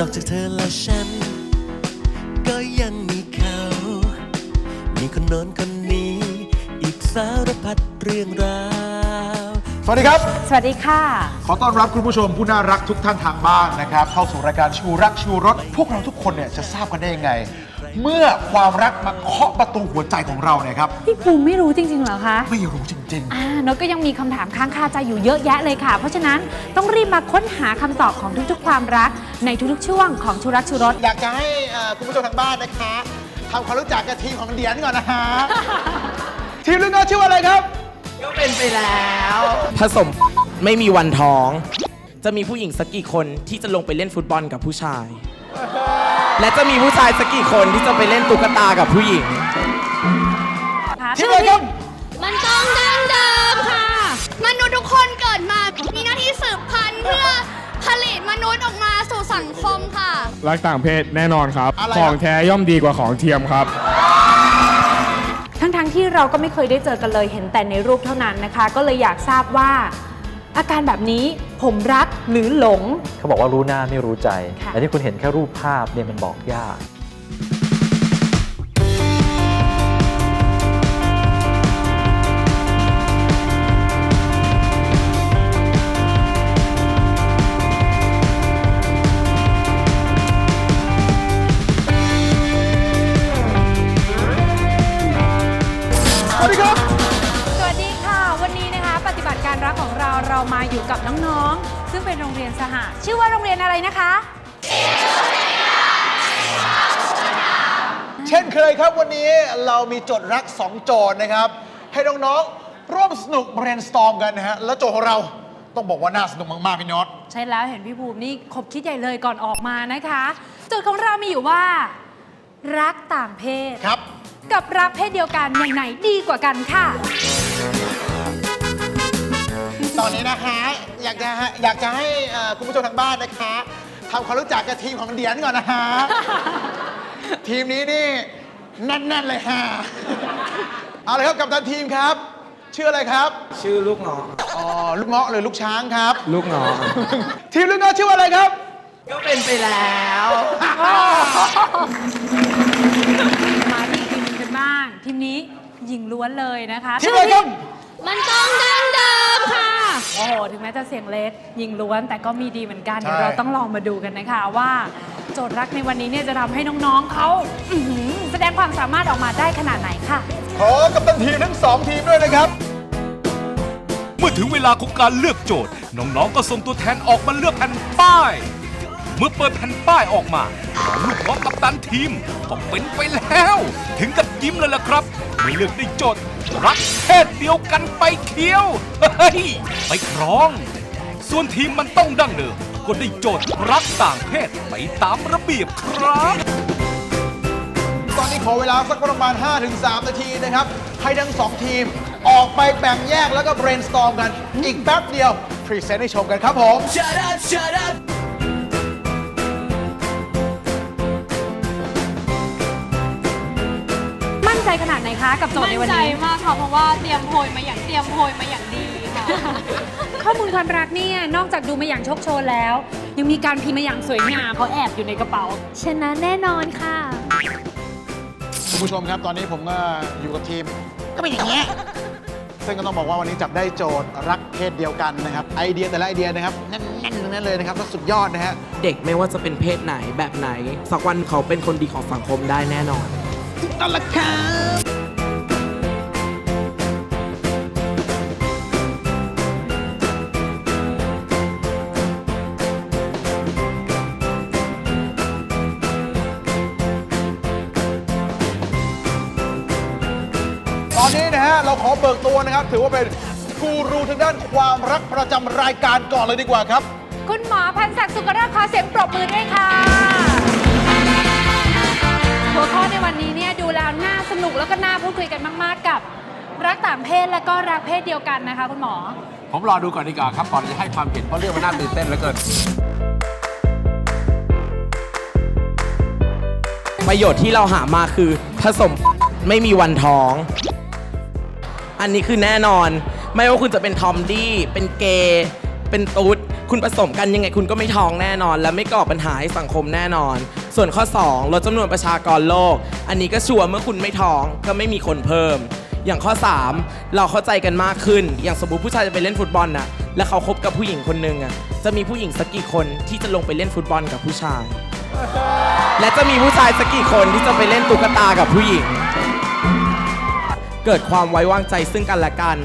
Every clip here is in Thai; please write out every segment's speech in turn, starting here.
นอกจากเธอและฉัน ก็ยังมีเขา มีคนโน้นคนนี้ อีกสารพัดเรื่องราว สวัสดีครับ สวัสดีค่ะ ขอต้อนรับคุณผู้ชมผู้น่ารักทุกท่านทางบ้านนะครับ เข้าสู่รายการชูรักชูรส พวกเราทุกคนเนี่ยจะทราบกันได้ยังไง เมื่อความรักมาเคาะประตูหัวใจของเราเนี่ยครับพี่ภูมิไม่รู้จริงๆเหรอคะ ไม่รู้จริงอ่านกก็ยังมีคำถามค้างคาใจอยู่เยอะแยะเลยค่ะ เพราะฉะนั้นต้องรีบมาค้นหาคำตอบของทุกๆ ความรัก ในทุกๆ ช่วงของชูรักชูรสๆอยากจะให้เอ่อคุณผู้ชมทางบ้านนะคะทำความรู้จักกับทีมของเดียนก่อนนะฮะ ทีมเรื่องน้องชื่อว่าอะไรครับ ก็เป็นไปแล้ว ผสม ไม่มีวันท้อง จะมีผู้หญิงสักกี่คนที่จะลงไปเล่นฟุตบอลกับผู้ชาย และจะมีผู้ชายสักกี่คนที่จะไปเล่นตุ๊กตากับผู้หญิงทีมอะไรครับ มันต้องดั้งเดิมค่ะ มนุษย์ทุกคนเกิดมา มีหน้าที่สืบพันธุ์เพื่อผลิตมนุษย์ออกมาสู่สังคมค่ะ รักต่างเพศแน่นอนครับ อะไรของอะแท้ย่อมดีกว่าของเทียมครับ ทั้งๆที่เราก็ไม่เคยได้เจอกันเลยเห็นแต่ในรูปเท่านั้นนะคะ ก็เลยอยากทราบว่า อาการแบบนี้ผมรักหรือหลง เขาบอกว่ารู้หน้าไม่รู้ใจ ค่ะแต่ที่คุณเห็นแค่รูปภาพเนี่ยมันบอกยาก กับน้องๆ ซึ่งเป็นโรงเรียนสหะชื่อว่าโรงเรียนอะไรนะคะ เช่นเคยครับวันนี้เรามีโจทย์รัก 2 โจทย์นะครับ ให้น้องๆ ร่วมสนุก brainstorm กันนะฮะ แล้วโจทย์ของเราต้องบอกว่าน่าสนุกมากๆพี่น็อต ใช่แล้วเห็นพี่ภูมินี่คบคิดใหญ่เลยก่อนออกมานะคะ โจทย์ของเรามีอยู่ว่า รักต่างเพศ ครับ กับรักเพศเดียวกันอย่างไหนดีกว่ากันค่ะ ตอนนี้นะคะ อยากจะให้อยากจะให้เอ่อคุณผู้ชมทางบ้านนะคะทำความรู้จักกับทีมของเดียนก่อนนะฮะ ทีมนี้นี่แน่น ๆ เลยฮะ เอาเลยครับกับตันทีมครับ ชื่ออะไรครับ ชื่อลูกน้องอ๋อ ลูกเงาะหรือลูกช้างครับ ลูกน้องทีมลูกเงาะชื่อว่าอะไรครับ ก็เป็นไปแล้ว มาที่ทีมหนึงกันบ้าง ทีมนี้หญิงล้วนเลยนะคะทีมอะไรครับ มันต้องดั้งเดิมค่ะ โอ้โห ถึงแม้จะเสียงเล็กหญิงล้วน แต่ก็มีดีเหมือนกันใช่เดี๋ยวเราต้องลองมาดูกันนะคะว่า โจทย์รักในวันนี้เนี่ยจะทำให้น้องๆเขาอื้อหือแสดงความสามารถออกมาได้ขนาดไหนค่ะ ขอกับตันทีมทั้งสองทีมด้วยนะครับ เมื่อถึงเวลาของการเลือกโจทย์ น้องๆ ก็ส่งตัวแทนออกมาเลือกแผ่นป้าย เมื่อเปิดแผ่นป้ายออกมา น้องลูกน้องกัปตันทีมก็เป็นไปแล้ว ถึงกับยิ้มเลยล่ะครับไม่เลือกได้โจทย์รักเพศเดียวกันไปเคี้ยวเฮ้ยไปครอง ส่วนทีมมันต้องดั้งเดิมก็ได้โจทย์รักต่างเพศไปตามระเบียบครับตอนนี้ขอเวลาสักประมาณ 5-3 นาทีนะครับ ให้ทั้งสองทีมออกไปแบ่งแยกแล้วก็ brainstorm กัน อีกแป๊บเดียว พรีเซนต์ให้ชมกันครับผมมั่ นใจขนาดไหนคะกับโจทย์ในวันนี้ มากค่ะเพราะว่าเตรียมโพยมาอย่างเตรียมโพยมาอย่างดีค่ะ ข้อมูลความรักเนี่ยนอกจากดูมาอย่างโชคโชนแล้ว ยังมีการพิมพ์มาอย่างสวยงามเขาแอบอยู่ในกระเป๋า ชนะแน่นอนค่ะ คุณผู้ชมครับ ตอนนี้ผมก็อยู่กับทีม ก็เป็นอย่างนี้ย ซึ่งก็ต้องบอกว่าวันนี้จับได้โจทย์รักเพศเดียวกันนะครับ ไอเดียแต่ละไอเดียนะครับแน่นๆทั้งนั้นเลยนะครับแล้วสุดยอดนะฮะ เด็กไม่ว่าจะเป็นเพศไหนแบบไหน สักวันเขาเป็นคนดีของสังคมได้แน่นอน นั่นแหละครับตอนนี้นะฮะเราขอเบิกตัวนะครับ ถือว่าเป็นกูรูทางด้านความรักประจำรายการก่อนเลยดีกว่าครับ คุณหมอพันศักดิ์สุกราชขอเสียงปรบมือด้วยค่ะ ศและก็รักเพศเดียวกันนะคะ คุณหมอ ผมรอดูก่อนดีกว่าครับก่อนจะให้ความเห็นเพราะเรื่องมันน่าตื่นเต้นเหลือเกิน ประโยชน์ที่เราหามาคือผสมไม่มีวันท้อง อันนี้คือแน่นอน ไม่ว่าคุณจะเป็นทอมดี้เป็นเกย์เป็นตุ๊ดคุณผสมกันยังไงคุณก็ไม่ท้องแน่นอน และไม่ก่อปัญหาให้สังคมแน่นอน ส่วนข้อ 2 ลดจำนวนประชากรโลก อันนี้ก็ชัวร์เมื่อคุณไม่ท้องก็ไม่มีคนเพิ่ม อย่างข้อ 3 เราเข้าใจกันมากขึ้น อย่างสมมติผู้ชายจะไปเล่นฟุตบอลน่ะแล้วเขาคบกับผู้หญิงคนหนึ่งอะจะมีผู้หญิงสักกี่คนที่จะลงไปเล่นฟุตบอลกับผู้ชาย และจะมีผู้ชายสักกี่คนที่จะไปเล่นตุ๊กตากับผู้หญิง เกิดความไว้วางใจซึ่งกันและกัน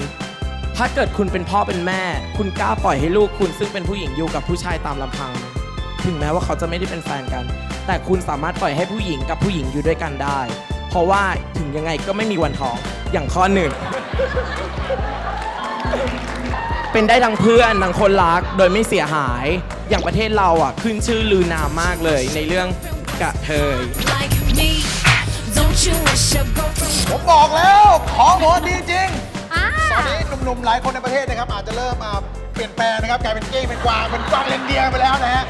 ถ้าเกิดคุณเป็นพ่อเป็นแม่ คุณกล้าปล่อยให้ลูกคุณซึ่งเป็นผู้หญิงอยู่กับผู้ชายตามลำพัง ถึงแม้ว่าเขาจะไม่ได้เป็นแฟนกัน แต่คุณสามารถปล่อยให้ผู้หญิงกับผู้หญิงอยู่ด้วยกันได้ เพราะว่าถึงยังไงก็ไม่มีวันท้อง อย่างข้อหนึ่ง เป็นได้ทั้งเพื่อนทั้งคนรักโดยไม่เสียหาย อย่างประเทศเราอะ ขึ้นชื่อลือนามมากเลยในเรื่องกระเทย like me. Don't you wish your girlfriend ผมบอกแล้ว ของผมดีจริง อ่าตอนนี้หนุ่มๆ หลายคนในประเทศนะครับ อาจจะเริ่มมาเปลี่ยนแปลงนะครับกลายเป็นเก้งเป็นกวางเป็นกวางเลนเดียร์ไปแล้วนะฮะ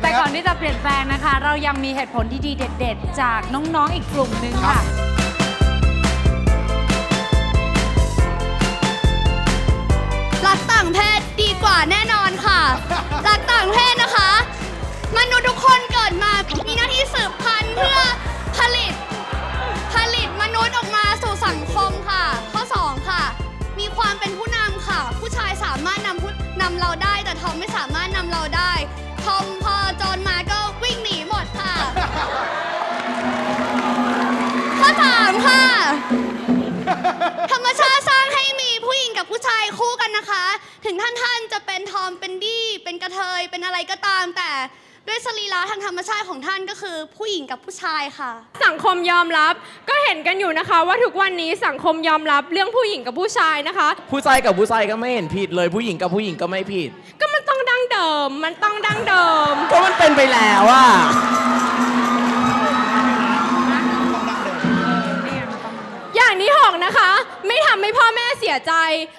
แต่ก่อนนะครับที่จะเปลี่ยนแปลงนะคะ เรายังมีเหตุผลที่ดีเด็ด ๆ จากน้องๆอีกกลุ่มหนึ่งครัค่ะ ต่างเพศดีกว่าแน่นอนค่ะรักต่างเพศนะคะ มนุษย์ทุกคนเกิดมามีหน้าที่สืบพันธุ์เพื่อผลิต ผลิตมนุษย์ออกมาสู่สังคมค่ะ ข้อ 2 ค่ะ มีความเป็นผู้นำค่ะ ผู้ชายสามารถนำผู้นำเราได้ แต่ทอมไม่สามารถนำเราได้ทอมพอโจรมาก็วิ่งหนีหมดค่ะ ข้อ 3 ค่ะธรรมชาติสร้างให้มีผู้หญิงกับผู้ชายคู่กันนะคะ ถึงท่านท่านจะเป็นทอมเป็นดี้เป็นกระเทยเป็นอะไรก็ตาม แต่ด้วยสรีระทางธรรมชาติของท่านก็คือผู้หญิงกับผู้ชายค่ะ สังคมยอมรับก็เห็นกันอยู่นะคะ ว่าทุกวันนี้สังคมยอมรับเรื่องผู้หญิงกับผู้ชายนะคะ ผู้ชายกับผู้ชายก็ไม่เห็นผิดเลยผู้หญิงกับผู้หญิงก็ไม่ผิด ก็มันต้องดั้งเดิม มันต้องดั้งเดิม ก็มันเป็นไปแล้วอะอย่างนี้หอกนะคะ ไม่ทำให้พ่อแม่เสียใจ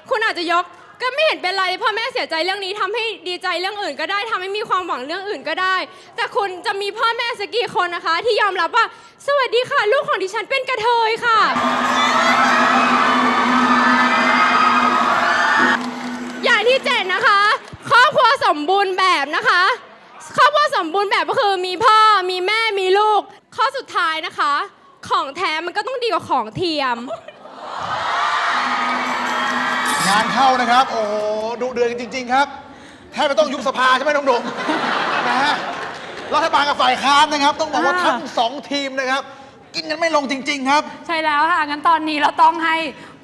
คุณอาจจะยก ก็ไม่เห็นเป็นไรพ่อแม่เสียใจเรื่องนี้ทำให้ดีใจเรื่องอื่นก็ได้ทำให้มีความหวังเรื่องอื่นก็ได้ แต่คุณจะมีพ่อแม่สักกี่คนนะคะ ที่ยอมรับว่า สวัสดีค่ะ ลูกของดิฉันเป็นกระเทยค่ะ อย่างที่เจ็ดนะคะ ครอบครัวสมบูรณ์แบบนะคะ ครอบครัวสมบูรณ์แบบก็คือมีพ่อมีแม่มีลูก ข้อสุดท้ายนะคะ ของแท้มันก็ต้องดีกว่าของเทียม งานเข้านะครับ โอ้โหดุเดือดจริง ๆ ครับ แทบไม่ต้องยุบสภาใช่ไหมน้องหนุ่มนะฮะ รัฐบาลกับฝ่ายค้านนะครับ ต้องบอกว่าอ่าทั้งสองทีมนะครับ กินกันไม่ลงจริง ๆ ครับ ใช่แล้วค่ะ งั้นตอนนี้เราต้องให้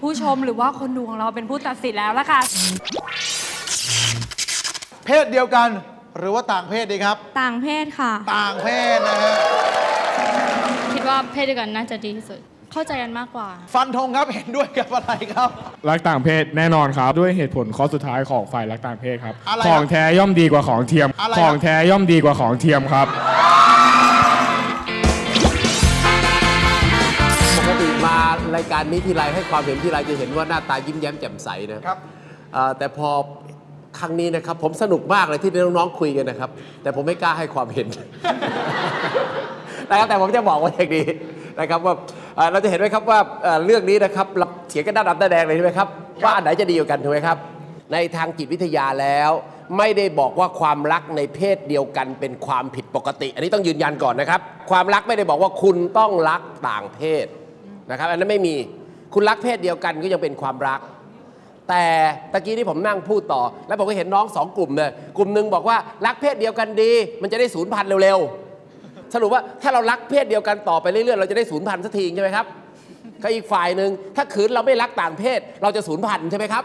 ผู้ชมหรือว่าคนดูของเราเป็นผู้ตัดสินแล้วละค่ะ เพศเดียวกันหรือว่าต่างเพศดีครับ ต่างเพศค่ะ ต่างเพศนะฮะ คิดว่าเพศเดียวกันน่าจะดีที่สุด เข้าใจกันมากกว่า ฟันธงครับเห็นด้วยกับอะไรครับ รักต่างเพศแน่นอนครับ ด้วยเหตุผลข้อสุดท้ายของฝ่ายรักต่างเพศครับ อะไรครับของแท้ย่อมดีกว่าของเทียม อะไรครับ ของแท้ย่อมดีกว่าของเทียมครับ ปกติมารายการนี้ทีไรให้ความเห็นทีไรจะเห็นว่าหน้าตายิ้มแย้มแจ่มใสนะครับเอ่อแต่พอครั้งนี้นะครับ ผมสนุกมากเลยที่น้องๆคุยกันนะครับ แต่ผมไม่กล้าให้ความเห็น นะครับแต่ผมจะบอกไว่าอย่างนี้นะครับว่าเอ่อเราจะเห็นไหมครับว่าเอ่อเรื่องนี้นะครับเราเถียงกันด้านดำด้านแดงเลยใช่ไหมครับว่าอันไหนจะดีกว่ากันถูกไหมครับ ในทางจิตวิทยาแล้ว ไม่ได้บอกว่าความรักในเพศเดียวกันเป็นความผิดปกติ อันนี้ต้องยืนยันก่อนนะครับ ความรักไม่ได้บอกว่าคุณต้องรักต่างเพศนะครับ อันนั้นไม่มีคุณรักเพศเดียวกันก็ยังเป็นความรัก แต่ตะกี้ที่ผมนั่งพูดต่อ แล้วผมก็เห็นน้องสองกลุ่มเนี่ยกลุ่มหนึ่งบอกว่ารักเพศเดียวกันดี มันจะได้ศูนย์พันธุ์เร็วๆ สรุปว่าถ้าเรารักเพศเดียวกันต่อไปเรื่อยๆ เราจะได้ศูนย์พันธุ์สักทีใช่ไหมครับก็อีกฝ่ายหนึ่งถ้าขืนเราไม่รักต่างเพศ เราจะศูนย์พันธุ์ใช่ไหมครับ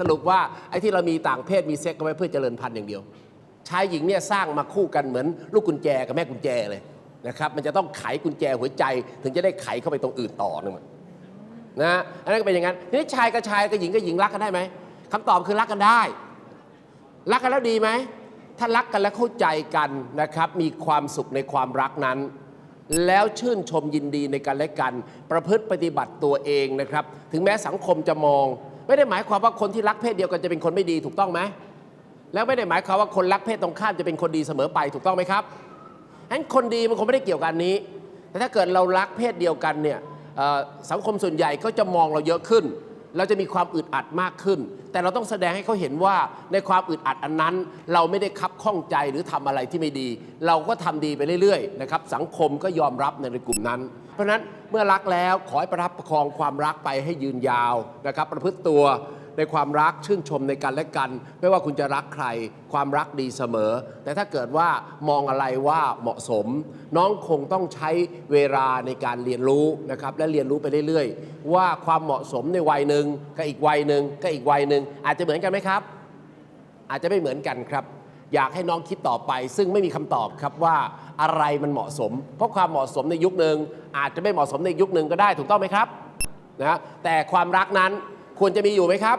สรุปว่าไอ้ที่เรามีต่างเพศมีเซ็กก็ไว้เพื่อเจริญพันธุ์อย่างเดียว ชายหญิงเนี่ยสร้างมาคู่กันเหมือนลูกกุญแจกับแม่กุญแจเลยนะครับมันจะต้องไขกุญแจหัวใจ ถึงจะได้ไขเข้าไปตรงอื่นต่อนึงนะอันนั้นก็เป็นอย่างนั้นทีนี้ชายกับชายกับหญิงกับหญิงรักกันได้ไหมคำตอบคือรักกันได้ รักกันแล้วดีไหม ถ้ารักกันแล้วเข้าใจกันนะครับ มีความสุขในความรักนั้น แล้วชื่นชมยินดีในกันและกัน ประพฤติปฏิบัติตัวเองนะครับ ถึงแม้สังคมจะมอง ไม่ได้หมายความว่าคนที่รักเพศเดียวกันจะเป็นคนไม่ดีถูกต้องไหมแล้วไม่ได้หมายความว่าคนรักเพศตรงข้ามจะเป็นคนดีเสมอไปถูกต้องไหมครับฉะนั้นคนดีมันคงไม่ได้เกี่ยวกันนี้ แต่ถ้าเกิดเรารักเพศเดียวกันเนี่ยสังคมส่วนใหญ่ก็จะมองเราเยอะขึ้น เราจะมีความอึดอัดมากขึ้น แต่เราต้องแสดงให้เขาเห็นว่าในความอึดอัดอันนั้น เราไม่ได้คับข้องใจหรือทำอะไรที่ไม่ดี เราก็ทำดีไปเรื่อยๆนะครับสังคมก็ยอมรับในกลุ่มนั้น เพราะฉะนั้นเมื่อรักแล้วขอให้ประทับประคองความรักไปให้ยืนยาวนะครับประพฤติตัว ในความรักชื่นชมในกันและกัน ไม่ว่าคุณจะรักใคร ความรักดีเสมอ แต่ถ้าเกิดว่ามองอะไรว่าเหมาะสม น้องคงต้องใช้เวลาในการเรียนรู้นะครับและเรียนรู้ไปเรื่อยๆ ว่าความเหมาะสมในวัยหนึ่งกับอีกวัยหนึ่งกับอีกวัยหนึ่งอาจจะเหมือนกันไหมครับ อาจจะไม่เหมือนกันครับอยากให้น้องคิดต่อไป ซึ่งไม่มีคำตอบครับว่าอะไรมันเหมาะสม เพราะความเหมาะสมในยุคหนึ่งอาจจะไม่เหมาะสมในยุคหนึ่งก็ได้ถูกต้องไหมครับนะแต่ความรักนั้น ควรจะมีอยู่ไหมครับ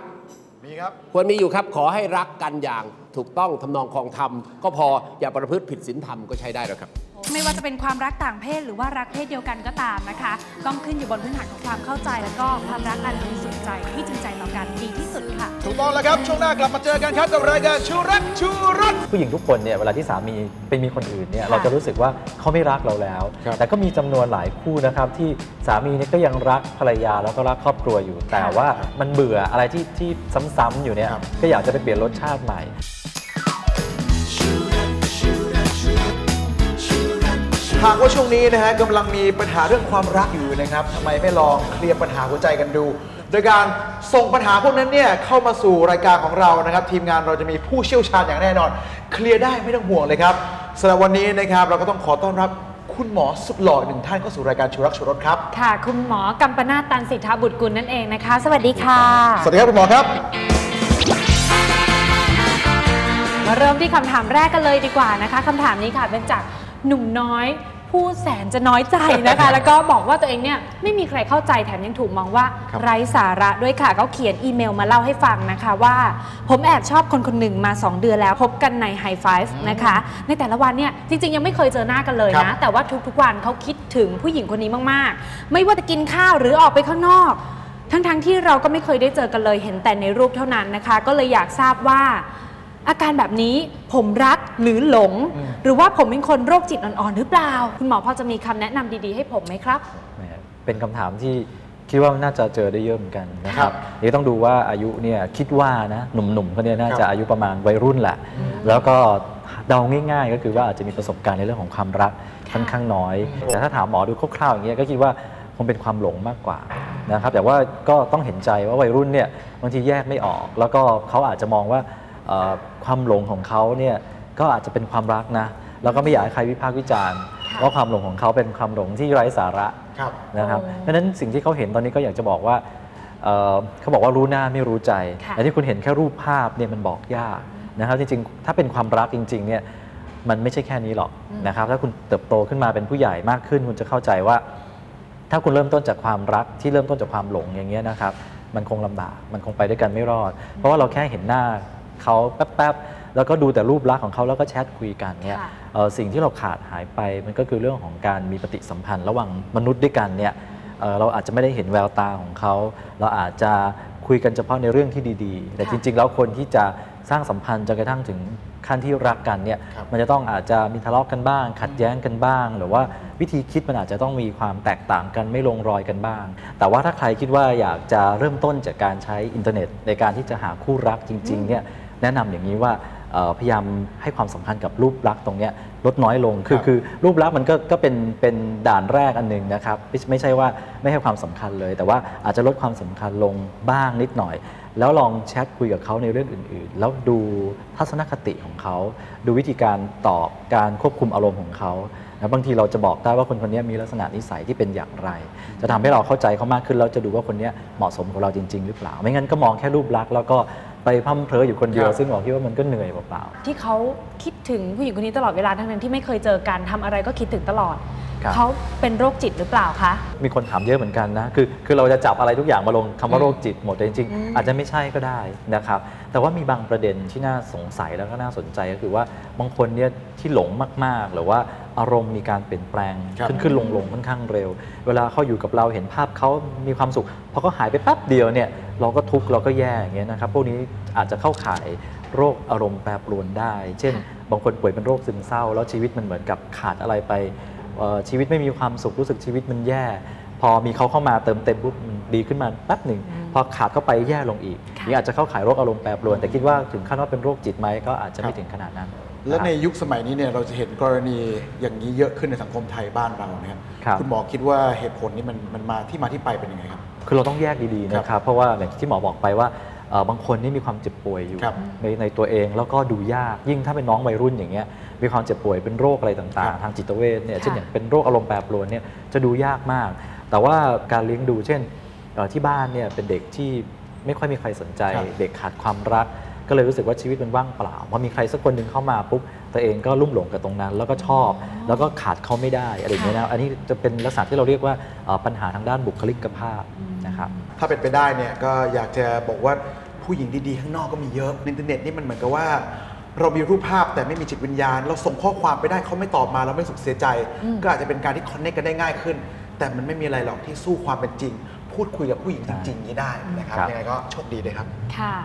มีครับ ควรมีอยู่ครับขอให้รักกันอย่างถูกต้องทำนองคลองธรรมก็พออย่าประพฤติผิดศีลธรรมก็ใช้ได้แล้วครับ ไม่ว่าจะเป็นความรักต่างเพศหรือว่ารักเพศเดียวกันก็ตามนะคะ ต้องขึ้นอยู่บนพื้นฐานของความเข้าใจ แล้วก็ความรักอันบริสุทธิ์ใจที่จริงใจต่อกันดีที่สุดค่ะ ถูกต้องแล้วครับ ช่วงหน้ากลับมาเจอกันครับกับรายการชูรักชูรสผู้หญิงทุกคนเนี่ยเวลาที่สามีไปมีคนอื่นเนี่ยเราจะรู้สึกว่าเขาไม่รักเราแล้วแต่ก็มีจำนวนหลายคู่นะครับที่สามีเนี่ยก็ยังรักภรรยาแล้วก็รักครอบครัวอยู่ แต่ว่ามันเบื่ออะไรที่ที่ซ้ำๆอยู่เนี่ยก็อยากจะไปเปลี่ยนรสชาติใหม่ หากว่าช่วงนี้นะฮะกำลังมีปัญหาเรื่องความรักอยู่นะครับทำไมไม่ลองเคลียร์ปัญหาหัวใจกันดู โดยการส่งปัญหาพวกนั้นเนี่ยเข้ามาสู่รายการของเรานะครับ ทีมงานเราจะมีผู้เชี่ยวชาญอย่างแน่นอน เคลียร์ได้ไม่ต้องห่วงเลยครับสำหรับวันนี้นะครับเราก็ต้องขอต้อนรับคุณหมอสุดหล่อหนึ่งท่านเข้าสู่รายการชูรักชูรสครับ ค่ะ คุณหมอกัมปนาตตันสิทธาบุตรกุลนั่นเองนะคะ สวัสดีค่ะ สวัสดีครับคุณหมอครับ มาเริ่มที่คำถามแรกกันเลยดีกว่านะคะคำถามนี้ค่ะเป็นจากหนุ่มน้อย ผู้แสนจะน้อยใจนะคะ แล้วก็บอกว่าตัวเองเนี่ยไม่มีใครเข้าใจแถมยังถูกมองว่าครับ ไร้สาระด้วยค่ะเขาเขียนอีเมลมาเล่าให้ฟังนะคะว่า ผมแอบชอบคนคนหนึ่งมา 2 เดือนแล้วพบกันใน High Five นะคะ ในแต่ละวันเนี่ยจริงๆ ยังไม่เคยเจอหน้ากันเลยครันะ บ แต่ว่าทุกๆวันเขาคิดถึงผู้หญิงคนนี้มากๆ ไม่ว่าจะกินข้าวหรือออกไปข้างนอก ทั้งๆที่เราก็ไม่เคยได้เจอกันเลยเห็นแต่ในรูปเท่านั้นนะคะ ก็เลยอยากทราบว่า อาการแบบนี้ผมรักหรือหลงหรือว่าผมเป็นคนโรคจิตอ่อนๆ หรือเปล่า คุณหมอพอจะมีคำแนะนำดีๆ ให้ผมไหมครับ แหมเป็นคำถามที่คิดว่าน่าจะเจอได้เยอะเหมือนกันนะครับนี่ต้องดูว่าอายุเนี่ยคิดว่านะหนุ่มๆเขาเนี่ยน่าจะอายุประมาณวัยรุ่นแหละ แล้วก็เดาง่าย ๆ ก็คือว่าอาจจะมีประสบการณ์ในเรื่องของความรักค่อนข้างน้อย แต่ถ้าถามหมอดูคร่าวๆอย่างเงี้ยก็คิดว่าคงเป็นความหลงมากกว่านะครับแต่ว่าก็ต้องเห็นใจว่าวัยรุ่นเนี่ยบางทีแยกไม่ออก แล้วก็เขาอาจจะมองว่าเอ่อ ความหลงของเขาเนี่ยก็อาจจะเป็นความรักนะแล้วก็ไม่อยากให้ใครวิพากษ์วิจารณ์ว่าความหลงของเขาเป็นความหลงที่ไร้สาระครับนะครับโอ้เพราะฉะนั้นสิ่งที่เขาเห็นตอนนี้ก็อยากจะบอกว่าเอ่อเขาบอกว่ารู้หน้าไม่รู้ใจค่ะแต่ที่คุณเห็นแค่รูปภาพเนี่ยมันบอกยากนะครับ จริงๆ ถ้าเป็นความรักจริง ๆ เนี่ยมันไม่ใช่แค่นี้หรอกนะครับ ถ้าคุณเติบโตขึ้นมาเป็นผู้ใหญ่มากขึ้น คุณจะเข้าใจว่า ถ้าคุณเริ่มต้นจากความรักที่เริ่มต้นจากความหลงอย่างเงี้ยนะครับ มันคงลำบากมันคงไปด้วยกันไม่รอด เพราะว่าเราแค่เห็นหน้า เขาแป๊บๆ แล้วก็ดูแต่รูปลักษณ์ของเขาแล้วก็แชทคุยกันเนี่ยค่ะ เอ่อสิ่งที่เราขาดหายไปมันก็คือเรื่องของการมีปฏิสัมพันธ์ระหว่างมนุษย์ด้วยกันเนี่ยเอ่อเราอาจจะไม่ได้เห็นแววตาของเขา เราอาจจะคุยกันเฉพาะในเรื่องที่ดีๆ แต่ค่ะจริง ๆ แล้วคนที่จะสร้างสัมพันธ์จนกระทั่งถึงขั้นที่รักกันเนี่ยครับมันจะต้องอาจจะมีทะเลาะกันบ้าง ขัดแย้งกันบ้าง หรือว่าวิธีคิดมันอาจจะต้องมีความแตกต่างกันไม่ลงรอยกันบ้าง แต่ว่าถ้าใครคิดว่าอยากจะเริ่มต้นจากการใช้อินเทอร์เน็ต ในการที่จะหาคู่รักจริงๆเนี่ย แนะนำอย่างนี้ว่าเอ่อพยายามให้ความสำคัญกับรูปลักษณ์ตรงเนี้ยลดน้อยลง คือครับคือรูปลักษณ์มันก็ก็เป็นเป็นด่านแรกอันหนึ่งนะครับไม่ไม่ใช่ว่าไม่ให้ความสำคัญเลย แต่ว่าอาจจะลดความสำคัญลงบ้างนิดหน่อย แล้วลองแชทคุยกับเขาในเรื่องอื่น ๆ แล้วดูทัศนคติของเขา ดูวิธีการตอบการควบคุมอารมณ์ของเขา นะบางทีเราจะบอกได้ว่าคนคนนี้มีลักษณะนิสัยที่เป็นอย่างไร จะทำให้เราเข้าใจเขามากขึ้นแล้วจะดูว่าคนนี้เหมาะสมกับเราจริง ๆ หรือเปล่า ไม่งั้นก็มองแค่รูปลักษณ์แล้วก็ไปพร่ำเพรออยู่คนเดียวครับซึ่งบอกคิดว่ามันก็เหนื่อยเปล่าที่เขาคิดถึงผู้หญิงคนนี้ตลอดเวลาทั้งนั้นที่ไม่เคยเจอกันทำอะไรก็คิดถึงตลอด ครับ เขาเป็นโรคจิตหรือเปล่าคะ มีคนถามเยอะเหมือนกันนะ คือคือเราจะจับอะไรทุกอย่างมาลงคำว่าโรคจิตหมดแต่จริง อืม ๆ อาจจะไม่ใช่ก็ได้นะครับ แต่ว่ามีบางประเด็นที่น่าสงสัยแล้วก็น่าสนใจก็คือว่าบางคนเนี่ยที่หลงมาก ๆ หรือว่าอารมณ์มีการเปลี่ยนแปลงครับ ขึ้นขึ้นลงลงค่อนข้างเร็ว เวลาเขาอยู่กับเราเห็นภาพเขามีความสุขพอเขาหายไปแป๊บเดียวเนี่ยเราก็ทุกข์เราก็แย่อย่างเงี้ยนะครับพวกนี้อาจจะเข้าข่ายโรคอารมณ์แปรปรวนได้ เช่น บางคนป่วยเป็นโรคซึมเศร้า แล้วชีวิตมันเหมือนกับขาดอะไรไปเอ่อ ชีวิตไม่มีความสุขรู้สึกชีวิตมันแย่ พอมีเขาเข้ามาเติมเต็มปุ๊บมันดีขึ้นมาแป๊บหนึ่งพอขาดเข้าไปแย่ลงอีกค่ะนี่อาจจะเข้าข่ายโรคอารมณ์แปรปรวน แต่คิดว่าถึงขั้นว่าเป็นโรคจิตไหมก็อาจจะไม่ถึงขนาดนั้น และในครับยุคสมัยนี้เนี่ยเราจะเห็นกรณีอย่างนี้เยอะขึ้นในสังคมไทยบ้านเรานะครับครับณหมอคิดว่าเหตุผลนี้มันมันมาที่มาที่ไปเป็นยังไงครับคือเราต้องแยกดีๆนะครับ เพราะว่าอย่างที่หมอบอกไปว่าเอ่อ บางคนนี่มีความเจ็บป่วยอยู่ครับในในตัวเองแล้วก็ดูยากยิ่งถ้าเป็นน้องวัยรุ่นอย่างเงี้ยมีความเจ็บป่วยเป็นโรคอะไรต่างครับๆทางจิตเวชเนี่ยค่ะ เช่นอย่างเป็นโรคอารมณ์แปรปรวนเนี่ยจะดูยากมาก แต่ว่าการเลี้ยงดูเช่นเอ่อที่บ้านเนี่ยเป็นเด็กที่ไม่ค่อยมีใครสนใจ ครับเด็กขาดความรัก ก็เลยรู้สึกว่าชีวิตมันว่างเปล่าพอมีใครสักคนหนึ่งเข้ามาปุ๊บตัวเองก็ลุ่มหลงกับตรงนั้น แล้วก็ชอบ แล้วก็ขาดเขาไม่ได้อะไรอย่างเงี้ยนะอันนี้จะเป็นลักษณะที่เราเรียกว่าเอ่อปัญหาทางด้านบุคลิกภาพนะครับ ถ้าเป็นไปได้เนี่ยก็อยากจะบอกว่า ผู้หญิงดีๆข้างนอกก็มีเยอะในอินเทอร์เน็ตนี่มันเหมือนกับว่า เรามีรูปภาพแต่ไม่มีจิตวิญญาณ เราส่งข้อความไปได้เขาไม่ตอบมาเราไม่รู้สึกเสียใจก็อาจจะเป็นการที่คอนเนคกันได้ง่ายขึ้น แต่มันไม่มีอะไรหรอกที่สู้ความเป็นจริง พูดคุยกับผู้หญิงจริงๆนี้ได้นะครับครับ ยังไงก็โชคดีเลยครับ ค่ะ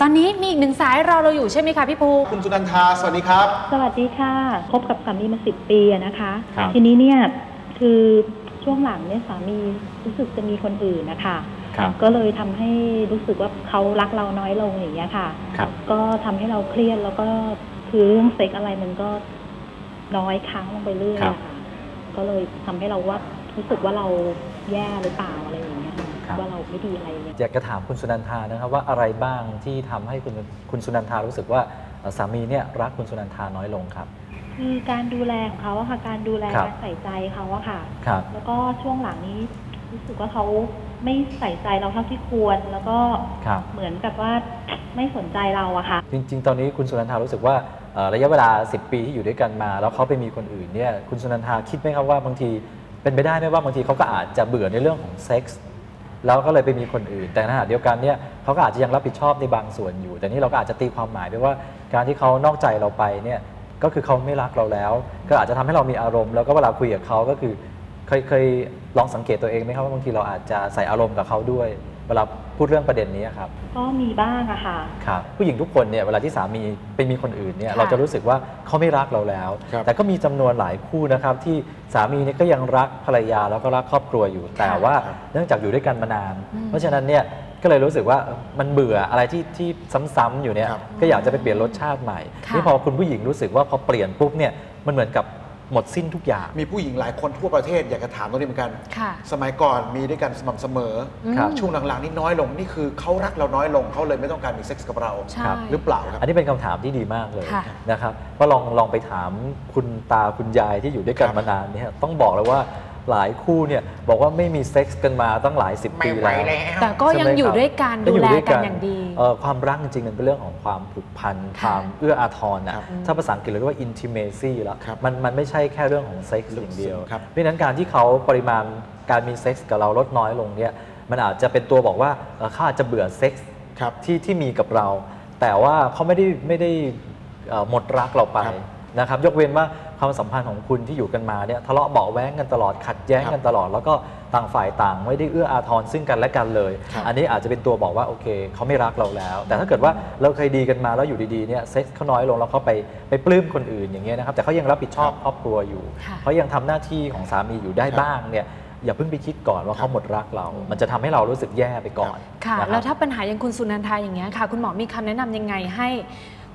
ตอนนี้มีอีกหนึ่งสายรอเราอยู่ใช่ไหมคะพี่ภู คุณสุนันทาสวัสดีครับ สวัสดีค่ะ คบกับสามีมาสิบปีอะนะคะ ครับ ทีนี้เนี่ยคือช่วงหลังเนี่ยสามีรู้สึกจะมีคนอื่นนะคะ ครับ ก็เลยทำให้รู้สึกว่าเขารักเราน้อยลงอย่างเงี้ยค่ะ ครับ ก็ทำให้เราเครียดแล้วก็คือเรื่องเซ็กอะไรมันก็น้อยครั้งลงไปเรื่อยครับอะค่ะก็เลยทำให้เราว่ารู้สึกว่าเราแย่หรือเปล่าอะไรอย่างเงี้ยค่ะครับ ว่าเราไม่ดีอะไรอย่างเงี้ย อยากจะถามคุณสุนันทานะครับว่าอะไรบ้างที่ทำให้คุณคุณสุนันทารู้สึกว่าเอ่อสามีเนี่ยรักคุณสุนันทาน้อยลงครับ คือการดูแลของเขาอะค่ะ การดูแลครับ การใส่ใจเขาอะค่ะ ครับ แล้วก็ช่วงหลังนี้รู้สึกว่าเขา ไม่ใส่ใจเราเท่าที่ควร แล้วก็ครับ เหมือนกับว่าไม่สนใจเราอะค่ะ จริง ๆ ตอนนี้คุณสุนันทารู้สึกว่าเอ่อระยะเวลา 10 ปีที่อยู่ด้วยกันมา แล้วเขาไปมีคนอื่นเนี่ยคุณสุนันทาคิดไหมครับว่าบางทีเป็นไปได้ไหมว่าบางทีเขาก็อาจจะเบื่อในเรื่องของเซ็กส์แล้วก็เลยไปมีคนอื่น แต่ในขณะเดียวกันเนี่ยเขาก็อาจจะยังรับผิดชอบในบางส่วนอยู่ แต่นี่เราก็อาจจะตีความหมายไปว่าการที่เขานอกใจเราไปเนี่ยก็คือเขาไม่รักเราแล้ว ก็อาจจะทำให้เรามีอารมณ์ แล้วก็เวลาคุยกับเขาก็คือเค ยเคยลองสังเกตตัวเองไหมครับว่าบางทีเราอาจจะใส่อารมณ์กับเขาด้วย เวลาพูดเรื่องประเด็นนี้ครับก็มีบ้างอะค่ะ ครับผู้หญิงทุกคนเนี่ยเวลาที่สามีไปมีคนอื่นเนี่ยค่ะ เราจะรู้สึกว่าเขาไม่รักเราแล้ว ครับแต่ก็มีจำนวนหลายคู่นะครับที่สามีเนี่ยก็ยังรักภรรยาแล้วก็รักครอบครัวอยู่ แต่ว่าเนื่องจากอยู่ด้วยกันมานานเพราะฉะนั้นเนี่ยก็เลยรู้สึกว่าเอ่อมันเบื่ออะไรที่ที่ซ้ำๆอยู่เนี่ย ครับ ก็อยากจะไปเปลี่ยนรสชาติใหม่ ค่ะ นี่พอคุณผู้หญิงรู้สึกว่าพอเปลี่ยนปุ๊บเนี่ยมันเหมือนกับ หมดสิ้นทุกอย่าง มีผู้หญิงหลายคนทั่วประเทศอยากจะถามตรงนี้เหมือนกัน ค่ะ สมัยก่อนมีด้วยกันสม่ำเสมอ ครับ ช่วงหลังๆนี่น้อยลงนี่คือเขารักเราน้อยลงเขาเลยไม่ต้องการมีเซ็กส์กับเรา ใช่ หรือเปล่าครับ อันนี้เป็นคำถามที่ดีมากเลยค่ะนะครับก็ลองลองไปถามคุณตาคุณยายที่อยู่ด้วยกันครับ มานานเนี่ยต้องบอกเลยว่า หลายคู่เนี่ยบอกว่าไม่มีเซ็กส์กันมาตั้งหลายสิบปีแล้ว แต่ก็ยังอยู่ด้วยกันก็ดูอยู่แลด้วยกันอย่างดี เอ่อความรักจริงๆมันเป็นเรื่องของความผูกพันคค่ะ วามเอื้ออาทรนะครับอืมถ้าภาษาอังกฤษเราเรียกว่า intimacy แล้วครับมันมันไม่ใช่แค่เรื่องของเซ็กส์อย่างเดียว ครับ เพราะฉะนั้นการที่เขาปริมาณการมีเซ็กส์กับเราลดน้อยลงเนี่ยมันอาจจะเป็นตัวบอกว่าเอ่อเขาอาจจะเบื่อเซ็กส์ครับ ที่ที่มีกับเรา แต่ว่าเขาไม่ได้ไม่ได้เอ่อหมดรักเราไป ครับ นะครับยกเว้นว่าความสัมพันธ์ของคุณที่อยู่กันมาเนี่ยทะเลาะเบาะแว้งกันตลอดขัดแย้งครับกันตลอด แล้วก็ต่างฝ่ายต่างไม่ได้เอื้ออาทรซึ่งกันและกันเลยครับอันนี้อาจจะเป็นตัวบอกว่าโอเคเขาไม่รักเราแล้ว แต่ถ้าเกิดว่าเราเคยดีกันมาแล้วอยู่ดีๆเนี่ยเซ็กส์เขาน้อยลงแล้วเขาไปไปปลื้มคนอื่นอย่างเงี้ยนะครับแต่เขายังรับผิดชอบครอบครัวอยู่ค่ะเขายังทำหน้าที่ของสามีอยู่ได้ครับบ้างเนี่ยอย่าเพิ่งไปคิดก่อนว่าครับเขาหมดรักเรา มันจะทำให้เรารู้สึกแย่ไปก่อนค่ะนะครับแล้วถ้าปัญหาอย่างคุณสุนันทาอย่างเงี้ยค่ะ คุณหมอมีคำแนะนำยังไงให้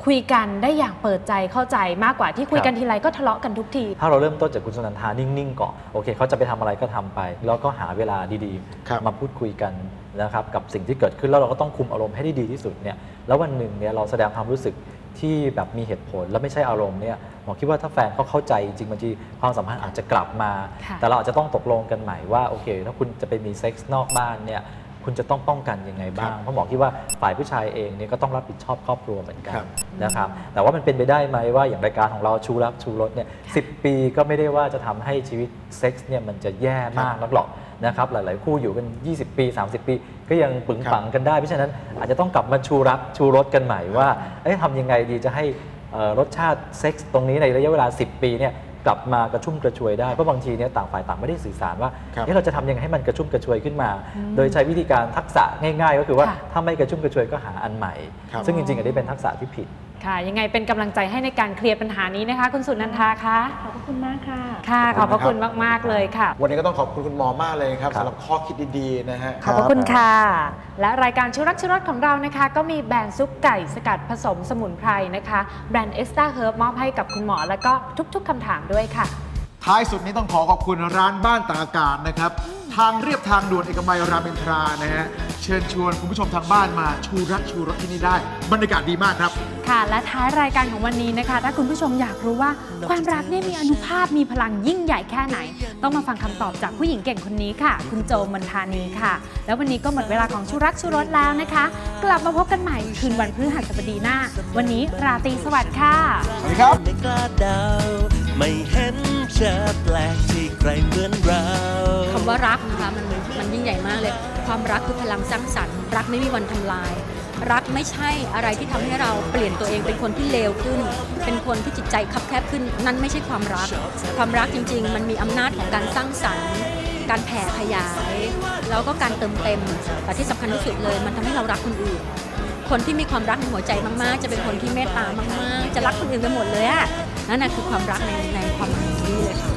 คุยกันได้อย่างเปิดใจเข้าใจมากกว่าที่คุยกันทีไรก็ทะเลาะกันทุกที ถ้าเราเริ่มต้นจากคุณสุนันทานิ่งๆก่อนโอเคเขาจะไปทำอะไรก็ทำไป แล้วก็หาเวลาดีครับ ๆ มาพูดคุยกันนะครับกับสิ่งที่เกิดขึ้นแล้วเราก็ต้องคุมอารมณ์ให้ได้ดีที่สุดเนี่ยแล้ววันหนึ่งเนี่ยเราแสดงความรู้สึกที่แบบมีเหตุผลแล้วไม่ใช่อารมณ์เนี่ยหมอคิดว่าถ้าแฟนเขาเข้าใจจริงๆบางทีความสัมพันธ์อาจจะกลับมา ค่ะ แต่เราอาจจะต้องตกลงกันใหม่ว่าโอเค ถ้าคุณจะไปมีเซ็กส์นอกบ้านเนี่ย คุณจะต้องป้องกันยังไงบ้างครับเพราะหมอคิดว่าฝ่ายผู้ชายเองเนี่ยก็ต้องรับผิดชอบครอบครัวเหมือนกัคนรับนะครับแต่ว่ามันเป็นไปได้ไหมว่าอย่างรายการของเราชูรักชูรสเนี่ยสิปีก็ไม่ได้ว่าจะทำให้ชีวิตเซ็กส์เนี่ยมันจะแย่มากนักหรอกนะครับหลาย ๆ คู่อยู่กัน 20 ปี 30 ปี ก็ยังปึงปังกันได้ เพราะฉะนั้นอาจจะต้องกลับมาชูรักชูรสกันใหม่ว่าเอ๊ะทำยังไงดีจะให้เอ่อรสชาติเซ็กส์ตรงนี้ในระยะเวลา 10 ปีเนี่ย กลับมากระชุ่มกระชวยได้ เพราะบางทีเนี่ยต่างฝ่ายต่างไม่ได้สื่อสารว่าครับเอ๊ะเราจะทำยังไงให้มันกระชุ่มกระชวยขึ้นมา โดยใช้วิธีการทักษะง่าย ๆ ก็คือว่าค่ะ ถ้าไม่กระชุ่มกระชวยก็หาอันใหม่ ครับ ซึ่งจริงๆอันนี้เป็นทักษะที่ผิด ค่ะ ยังไงเป็นกำลังใจให้ในการเคลียร์ปัญหานี้นะคะ คุณสุนันทาคะขอบพระคุณมากค่ะ ค่ะขอบพระคุณมาก ๆ เลยค่ะ วันนี้ก็ต้องขอบคุณคุณหมอมากเลยครับครับ สำหรับข้อคิดดีๆนะฮะ ขอบพระคุณค่ะ และรายการชุรักชุรสของเรานะคะ ก็มีแบรนด์ซุปไก่สกัดผสมสมุนไพรนะคะ แบรนด์เอสตาเฮิร์บมอบให้กับคุณหมอ และก็ทุก ๆคำถามด้วยค่ะ ท้ายสุดนี้ต้องขอขอบคุณร้านบ้านตากอากาศนะครับ ทางเรียบทางด่วนเอกมัยรามอินทรานะฮะเชิญชวนคุณผู้ชมทางบ้านมาชูรักชูรสที่นี่ได้ บรรยากาศดีมากครับ ค่ะ และท้ายรายการของวันนี้นะคะ ถ้าคุณผู้ชมอยากรู้ว่าความรักเนี่ยมีอนุภาพมีพลังยิ่งใหญ่แค่ไหน ต้องมาฟังคำตอบจากผู้หญิงเก่งคนนี้ค่ะ คุณโจมนทานีค่ะ แล้ววันนี้ก็หมดเวลาของชูรักชูรสแล้วนะคะ กลับมาพบกันใหม่คืนวันพฤหัสบดีหน้า วันนี้ราตรีสวัสดิ์ค่ะ สวัสดีครับ ไม่กล้าเดาไม่เห็น จะแปลกที่ใครเหมือนเราคำว่ารักนะคะมันมันยิ่งใหญ่มากเลย ความรักคือพลังสร้างสรรค์รักไม่มีวันทำลาย รักไม่ใช่อะไรที่ทำให้เราเปลี่ยนตัวเองเป็นคนที่เลวขึ้น เป็นคนที่จิตใจคับแคบขึ้น นั่นไม่ใช่ความรัก ความรักจริง ๆ มันมีอำนาจของการสร้างสรรค์ การแผ่ขยาย แล้วก็การเติมเต็มแต่ที่สำคัญที่สุดเลย มันทำให้เรารักคนอื่นคนที่มีความรักในหัวใจมาก ๆ จะเป็นคนที่เมตตามาก ๆ จะรักคนอื่นไปหมดเลยอะนั่นน่ะคือความรักในในความหมาย นี้เลยค่ะ